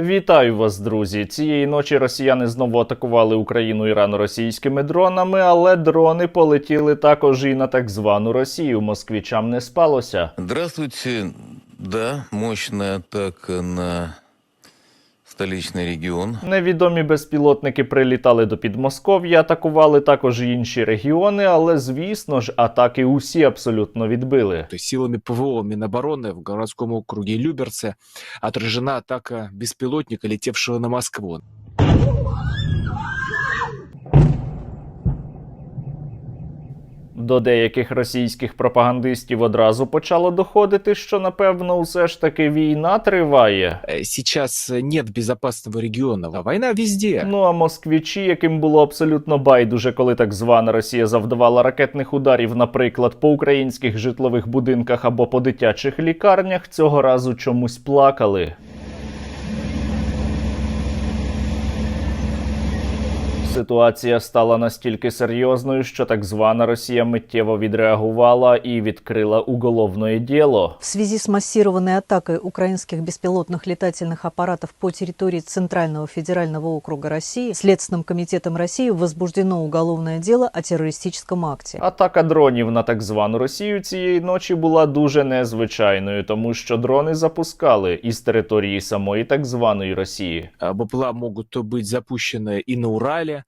Вітаю вас, друзі. Цієї ночі росіяни знову атакували Україну ірано-російськими дронами, але дрони полетіли також і на так звану Росію. Москвічам не спалося. Здравствуйте. Да, мощна атака на столичный регион. Невідомі безпілотники прилітали до Підмосков'я, атакували також і інші регіони, але звісно ж, атаки усі абсолютно відбили. То есть силами ПВО Минобороны в городском округе Люберцы отражена атака беспилотника, летевшего на Москву. До деяких російських пропагандистів одразу почало доходити, що напевно усе ж таки війна триває. Э, Сейчас нет безопасного региона. А Война везде. Ну а москвічі, яким було абсолютно байдуже, коли так звана Росія завдавала ракетних ударів, наприклад, по українських житлових будинках або по дитячих лікарнях, цього разу чомусь плакали. Ситуація стала настільки серйозною, що так звана Росія миттєво відреагувала і відкрила уголовне діло. В связи с массированной атакой украинских беспилотных летательных аппаратов по территории Центрального федерального округа России Следственным комитетом России возбуждено уголовное дело о террористическом акте. Атака дронів на так звану Росію цієї ночі була дуже незвичайною, тому що дрони запускали із території самої так званої Росії. А БПЛА могут быть запущены и на Урале, а,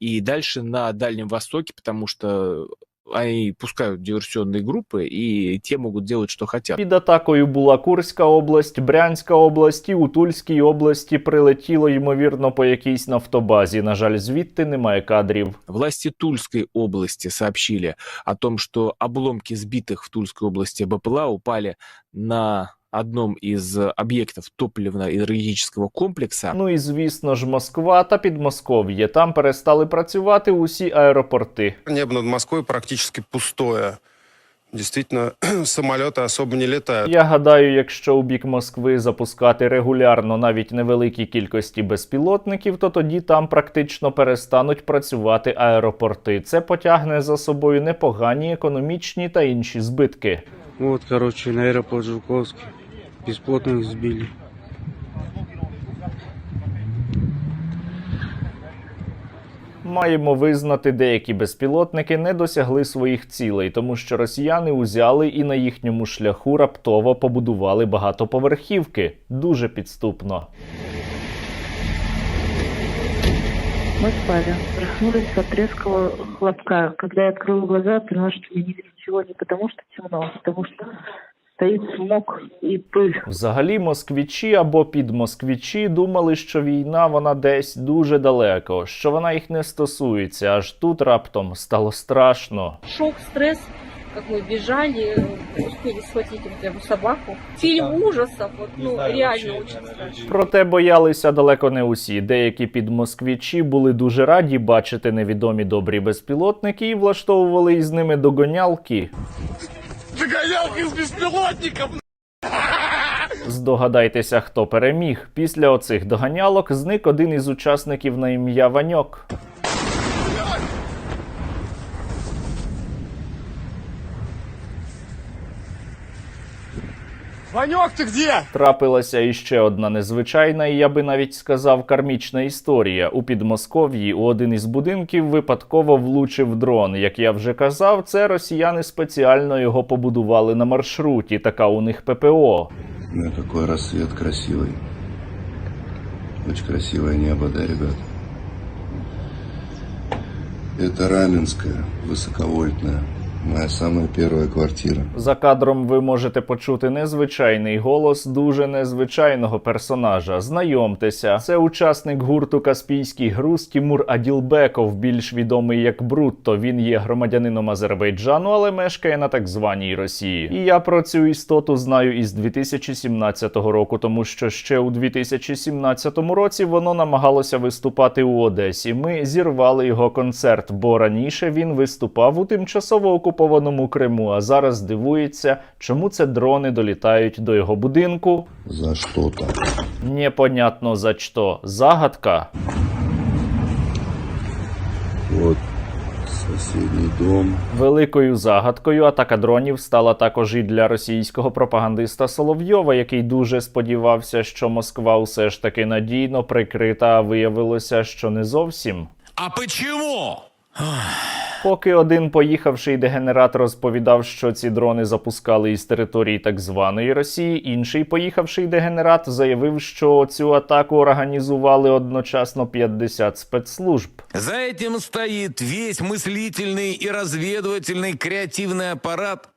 и дальше на Дальнем Востоке, потому что они пускают диверсионные группы, и те могут делать, что хотят. Під атакою була Курська область, Брянська область і у Тульській області прилетіло ймовірно по якійсь нафтобазі. На жаль, звідти немає кадрів. Власти Тульской области сообщили о том, что обломки сбитых в Тульской области БПЛА упали на одном из объектов топливно-энергетического комплекса. Ну і звісно ж, Москва та Підмосков'я. Там перестали працювати усі аеропорти. Небо над Москвой практически пустое. Действительно, самолеты особо не летают. Я гадаю, якщо у бік Москви запускати регулярно навіть невеликі кількості безпілотників, то тоді там практично перестануть працювати аеропорти. Це потягне за собою непогані економічні та інші збитки. Вот, короче, на аэропорт Жуковский. Бесплотных сбили. Маємо визнати, деякі безпілотники не досягли своїх цілей, тому що росіяни узяли і на їхньому шляху раптово побудували багатоповерхівки. Дуже підступно. Мы спали. Проснулись от резкого хлопка. Когда я открыла глаза, поняла, что я не вижу ничего не потому, что темно, а потому что стоит смог и пыль. Взагалі, москвічі або підмосквічі думали, що війна вона десь дуже далеко, що вона їх не стосується. Аж тут раптом стало страшно. шок, стресс, как мы бежали, успели схватить вот эту собаку. Фильм ужасов, вот, ну, реально очень страшно. Проте боялися далеко не усі. Деякі підмосквічі були дуже раді бачити невідомі добрі безпілотники і влаштовували із ними догонялки. Здогадайтеся, хто переміг. Після оцих доганялок зник один із учасників на ім'я Ваньок. Трапилася іще одна незвичайна, і я би навіть сказав, кармічна історія. У Підмосков'ї у один із будинків випадково влучив дрон. Як я вже казав, це росіяни спеціально його побудували на маршруті. Така у них ППО. Ну, какой рассвет красивый. Очень красивое небо, да, ребят? Это Раменская, высоковольтная. Моя самая первая квартира. За кадром ви можете почути незвичайний голос дуже незвичайного персонажа. Знайомтеся, це учасник гурту Каспійський груз Тімур Аділбеков, більш відомий як Брутто. Він є громадянином Азербайджану, але мешкає на так званій Росії. І я про цю істоту знаю із 2017 року, тому що ще у 2017 році воно намагалося виступати у Одесі. Ми зірвали його концерт, бо раніше він виступав у тимчасово окупованому Криму, а зараз дивується, чому це дрони долітають до його будинку. За что-то. Непонятно за що. Загадка. Вот. С дом. Великою загадкою атака дронів стала також і для російського пропагандиста Соловйова, який дуже сподівався, що Москва усе ж таки надійно прикрита, а виявилося, що не зовсім. А почему? Поки один поїхавший дегенерат розповідав, що ці дрони запускали із території так званої Росії, інший поїхавший дегенерат заявив, що цю атаку організували одночасно 50 спецслужб. За этим стоит весь мыслительный и разведывательный креативный аппарат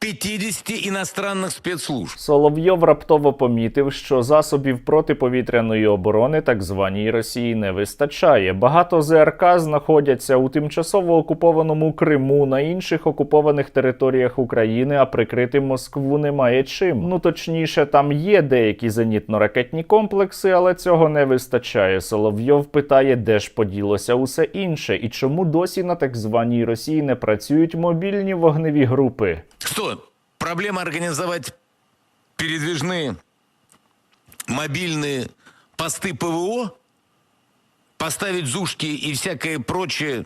50 иностранных спецслужб. Соловйов раптово помітив, що засобів протиповітряної оборони так званій Росії не вистачає. Багато ЗРК знаходяться у тимчасово окупованому Криму на інших окупованих територіях України, а прикрити Москву немає чим. Ну точніше, там є деякі зенітно-ракетні комплекси, але цього не вистачає. Соловйов питає, де ж поділося усе інше, і чому досі на так званій Росії не працюють мобільні вогневі групи. Что, проблема организовать передвижные мобильные посты ПВО? Поставить зушки и всякое прочее?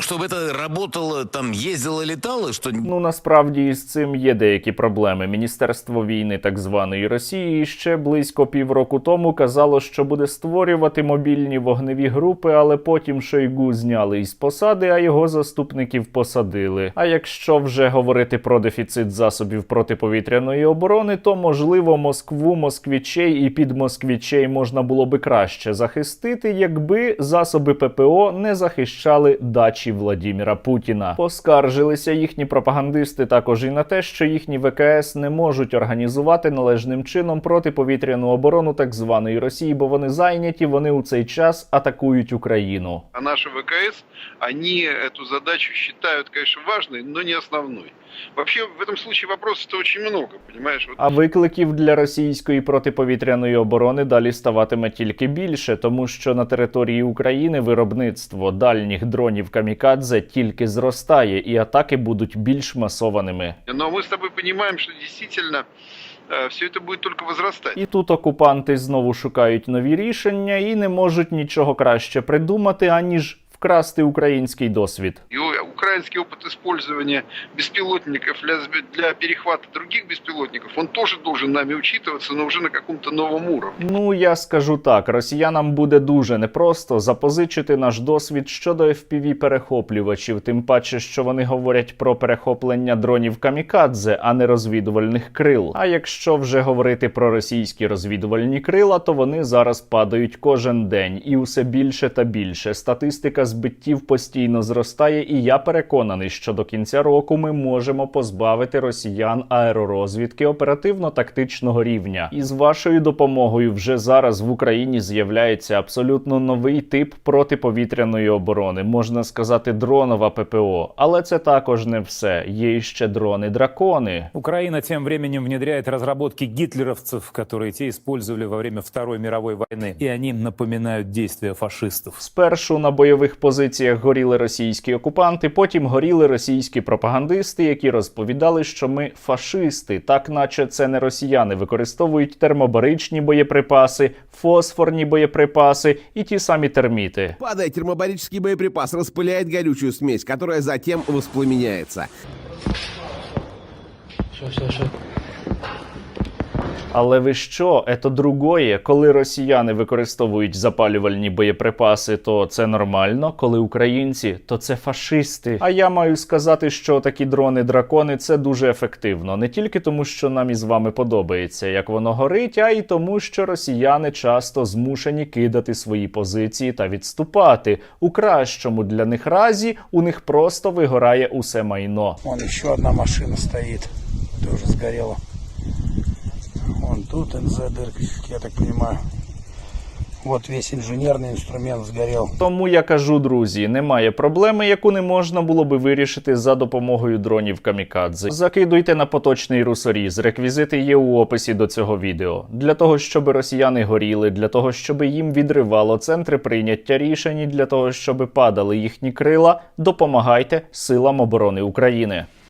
Чтобы это работало, там, ездило, летало, что Ну насправді із цим є деякі проблеми. Міністерство війни так званої Росії ще близько півроку тому казало, що буде створювати мобільні вогневі групи, але потім Шойгу зняли із посади, а його заступників посадили. А якщо вже говорити про дефіцит засобів протиповітряної оборони, то можливо Москву, москвічей і підмосквічей можна було би краще захистити, якби засоби ППО не захищали дачі Владіміра Путіна. Поскаржилися їхні пропагандисти також і на те, що їхні ВКС не можуть організувати належним чином протиповітряну оборону так званої Росії, бо вони зайняті, вони у цей час атакують Україну. А наші ВКС, вони цю задачу вважають, звісно, важливою, але не основной. Вообще, в этом случае вопросов-то очень много, понимаешь? Вот А викликів для російської протиповітряної оборони далі ставатиме тільки більше, тому що на території України виробництво дальніх дронів камікадзе тільки зростає, і атаки будуть більш масованими. Но мы с тобой понимаем, что действительно все это будет только возрастать. І тут окупанти знову шукають нові рішення і не можуть нічого краще придумати, аніж вкрасти український досвід. И у- украинский опыт использования беспилотников для, для перехвата других беспилотников, он тоже должен нами учитываться, но уже на каком-то новом уровне. Ну я скажу так: росіянам буде дуже непросто запозичити наш досвід щодо fpv перехоплювачів, тим паче, що вони говорять про перехоплення дронів камікадзе, а не розвідувальних крил. А якщо вже говорити про російські розвідувальні крила, то вони зараз падають кожен день, і усе більше та більше. Статистика збиттів постійно зростає, і я переконаний, що до кінця року ми можемо позбавити росіян аеророзвідки оперативно-тактичного рівня. І з вашою допомогою вже зараз в Україні з'являється абсолютно новий тип протиповітряної оборони, можна сказати, дронова ППО. Але це також не все. Є іще дрони-дракони. Украина тем временем внедряет разработки гитлеровцев, которые те использовали во время Второй мировой войны. И они напоминают действия фашистов. Спершу на бойових позиціях горіли російські окупанти, потім горіли російські пропагандисти, які розповідали, що ми фашисти, так наче це не росіяни використовують термобаричні боєприпаси, фосфорні боєприпаси і ті самі терміти. Падає термобаричний боєприпас, розпиляє горючую смесь, яка затем воспламеняется. Але ви що, ето другое, коли росіяни використовують запалювальні боєприпаси, то це нормально. Коли українці, то це фашисти. А я маю сказати, що такі дрони-дракони це дуже ефективно, не тільки тому, що нам із вами подобається, як воно горить, а й тому, що росіяни часто змушені кидати свої позиції та відступати. У кращому для них разі у них просто вигорає усе майно. Вон еще одна машина стоит, тоже сгорела. Вон тут НЗ дырка, я так понимаю. Вот весь инженерный инструмент сгорел. Тому я кажу, друзі, немає проблеми, яку не можна було би вирішити за допомогою дронів камікадзе. Закидуйте на поточний русоріз. Реквізити є у описі до цього відео. Для того, щоб росіяни горіли, для того, щоб їм відривало центри прийняття рішень, для того, щоб падали їхні крила, допомагайте силам оборони України.